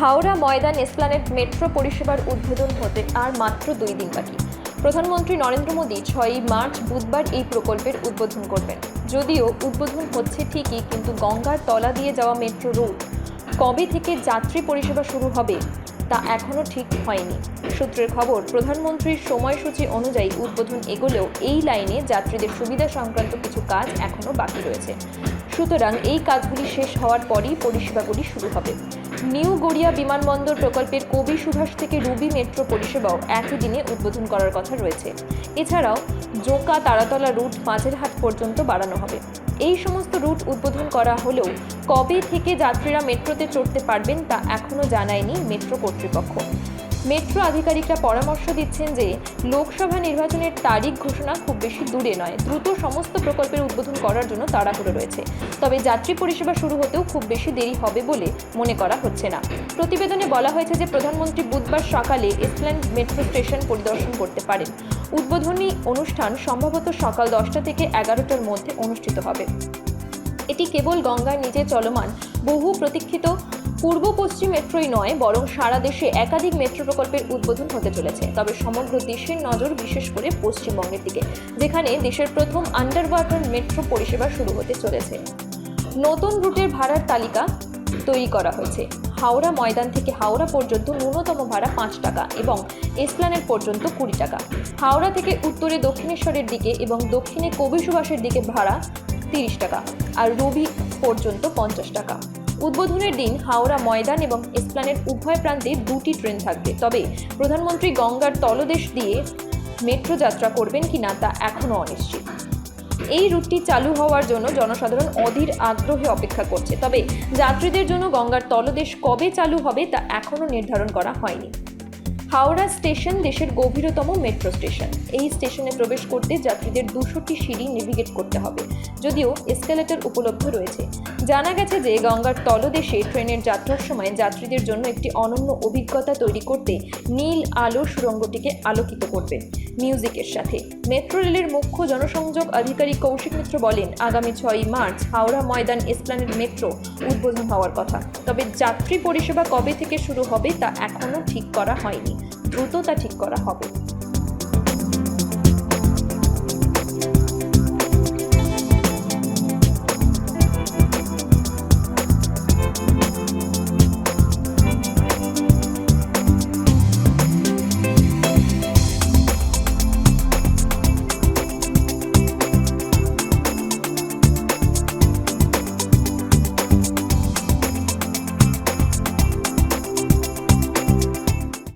Howrah Maidan Esplanade metro পরিষেবার উদ্বোধন হতে আর মাত্র দুই দিন বাকি। প্রধানমন্ত্রী নরেন্দ্র মোদী ছয়ই মার্চ বুধবার এই প্রকল্পের উদ্বোধন করবেন। যদিও উদ্বোধন হচ্ছে ঠিকই, কিন্তু গঙ্গার তলা দিয়ে যাওয়া মেট্রো রুট কবে থেকে যাত্রী পরিষেবা শুরু হবে তা এখনও ঠিক হয়নি। সূত্রের খবর, প্রধানমন্ত্রীর সময়সূচি অনুযায়ী উদ্বোধন এগোলেও এই লাইনে যাত্রীদের সুবিধা সংক্রান্ত কিছু কাজ এখনও বাকি রয়েছে। সুতরাং এই কাজগুলি শেষ হওয়ার পরই পরিষেবাগুলি শুরু হবে। নিউ গড়িয়া বিমানবন্দর প্রকল্পের কবি সুভাষ থেকে রুবি মেট্রো পরিষেবাও একই দিনে উদ্বোধন করার কথা রয়েছে। এছাড়াও জোকা তারাতলা রুট মাঝেরহাট পর্যন্ত বাড়ানো হবে। এই সমস্ত রুট উদ্বোধন করা হলেও কবে থেকে যাত্রীরা মেট্রোতে চড়তে পারবেন তা এখনও জানায়নি মেট্রো কর্তৃপক্ষ। মেট্রো আধিকারিকরা পরামর্শ দিচ্ছেন যে লোকসভা নির্বাচনের তারিখ ঘোষণা খুব বেশি দূরে নয়। দ্রুত সমস্ত প্রকল্পের উদ্বোধন করার জন্য তাড়াহুড়ো রয়েছে। তবে যাত্রী পরিষেবা শুরু হতেও খুব বেশি দেরি হবে বলে মনে করা হচ্ছে না। প্রতিবেদনে বলা হয়েছে যে প্রধানমন্ত্রী বুধবার সকালে এসপ্ল্যান মেট্রো স্টেশন পরিদর্শন করতে পারেন। উদ্বোধনী অনুষ্ঠান সম্ভবত সকাল দশটা থেকে এগারোটার মধ্যে অনুষ্ঠিত হবে। এটি কেবল গঙ্গার নিচে চলমান, বহু প্রতীক্ষিত পূর্ব পশ্চিম মেট্রোই নয়, বরং সারা দেশে একাধিক মেট্রো প্রকল্পের উদ্বোধন হতে চলেছে। তবে সমগ্র দেশের নজর বিশেষ করে পশ্চিমবঙ্গের দিকে, যেখানে দেশের প্রথম আন্ডার ওয়াটার মেট্রো পরিষেবা শুরু হতে চলেছে। নতুন রুটের ভাড়ার তালিকা তৈরি করা হয়েছে। হাওড়া ময়দান থেকে হাওড়া পর্যন্ত ন্যূনতম ভাড়া পাঁচ টাকা এবং এসপ্লানেট পর্যন্ত কুড়ি টাকা। হাওড়া থেকে উত্তরে দক্ষিণেশ্বরের দিকে এবং দক্ষিণে কবি সুভাষের দিকে ভাড়া তিরিশ টাকা, আর রবি পর্যন্ত পঞ্চাশ টাকা। উদ্বোধনের দিন হাওড়া ময়দান এবং এসপ্লানেট উভয় প্রান্তে দুটি ট্রেন থাকবে। তবে প্রধানমন্ত্রী গঙ্গার তলদেশ দিয়ে মেট্রো যাত্রা করবেন কি না তা এখনও অনিশ্চিত। এই রুটটি চালু হওয়ার জন্য জনসাধারণ অধীর আগ্রহে অপেক্ষা করছে। তবে যাত্রীদের জন্য গঙ্গার তলদেশ কবে চালু হবে তা এখনও নির্ধারণ করা হয়নি। হাওড়া স্টেশন দেশের গভীরতম মেট্রো স্টেশন। এই স্টেশনে প্রবেশ করতে যাত্রীদের দুশোটি সিঁড়ি নেভিগেট করতে হবে, যদিও এসকালেটর উপলব্ধ রয়েছে। জানা গেছে যে গঙ্গার তলদেশে ট্রেনের যাত্রার সময় যাত্রীদের জন্য একটি অনন্য অভিজ্ঞতা তৈরি করতে নীল আলো সুরঙ্গটিকে আলোকিত করবে। মিউজিকের সাথে। মেট্রো রেলের মুখ্য জনসংযোগ আধিকারিক কৌশিক মিত্র বলেন, আগামী ছয়ই March Howrah Maidan Esplanade metro উদ্বোধন হওয়ার কথা। তবে যাত্রী পরিষেবা কবে থেকে শুরু হবে তা এখনও ঠিক করা হয়নি। দ্রুত তা ঠিক করা হবে।